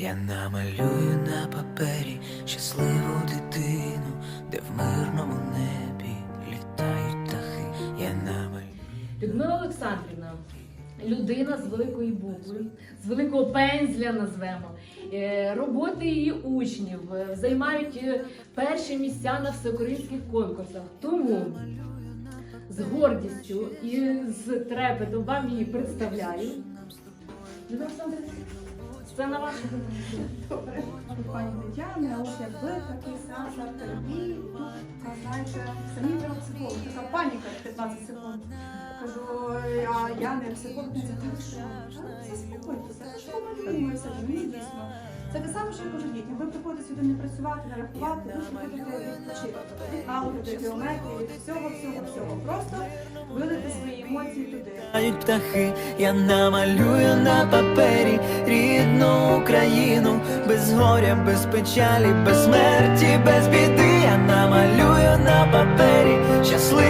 Я намалюю на папері щасливу дитину, де в мирному небі літають птахи. Я намалюю. Людмила Олександрівна, людина з великої букви, з великого пензля назвемо. Е, Роботи її учнів е, займають е, перші місця на всеукраїнських конкурсах. Тому з гордістю і з трепетом вам її представляю. Людмила Олександрівна, Сцена ваша. Добре, пані Тетяна, от якби такий сеанс арт-терапії, а знаєте, самі треба психолог, така паніка 15 секунд. Кажу, а я не психолог, це заспокойтеся, що малюємося, мені дійсно. Це те саме, що я кажу дітям. Ви приходите сюди не працювати, не рахувати, ви приходите відпочити. Від алгебри, геометрії, від всього, всього, всього. Просто вилити свої емоції туди. Птахи, я намалюю на папері рідну Україну, без горя, без печалі, без смерті, без біди. Я намалюю на папері щасливу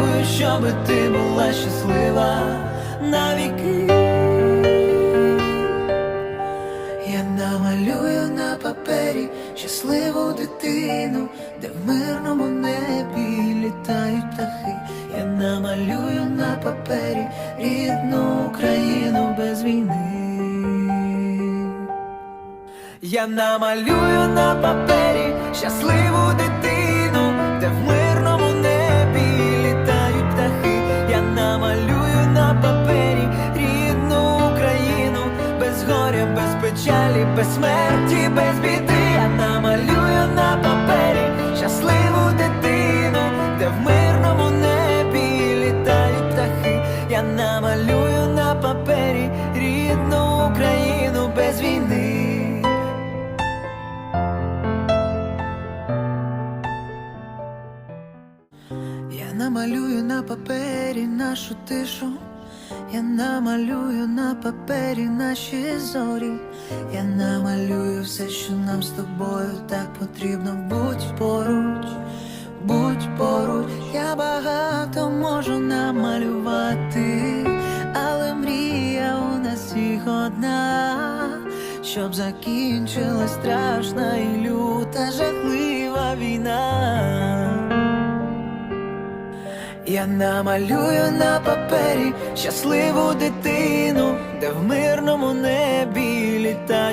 намалюю, щоби ти була щаслива навіки. Я намалюю на папері щасливу дитину, де в мирному небі літають птахи. Я намалюю на папері рідну Україну без війни. Я намалюю на папері щасливу дитину, де в мирному без смерті, без біди. Я намалюю на папері щасливу дитину, де в мирному небі літають птахи. Я намалюю на папері рідну Україну без війни. Я намалюю на папері нашу тишу, я намалюю на папері наші зорі, я все, що нам з тобою так потрібно. Будь поруч, будь поруч, я багато можу намалювати, але мрія у нас всіх одна, щоб закінчилась страшна і люта жахлива війна. Я намалюю на папері щасливу дитину, де в мирному небі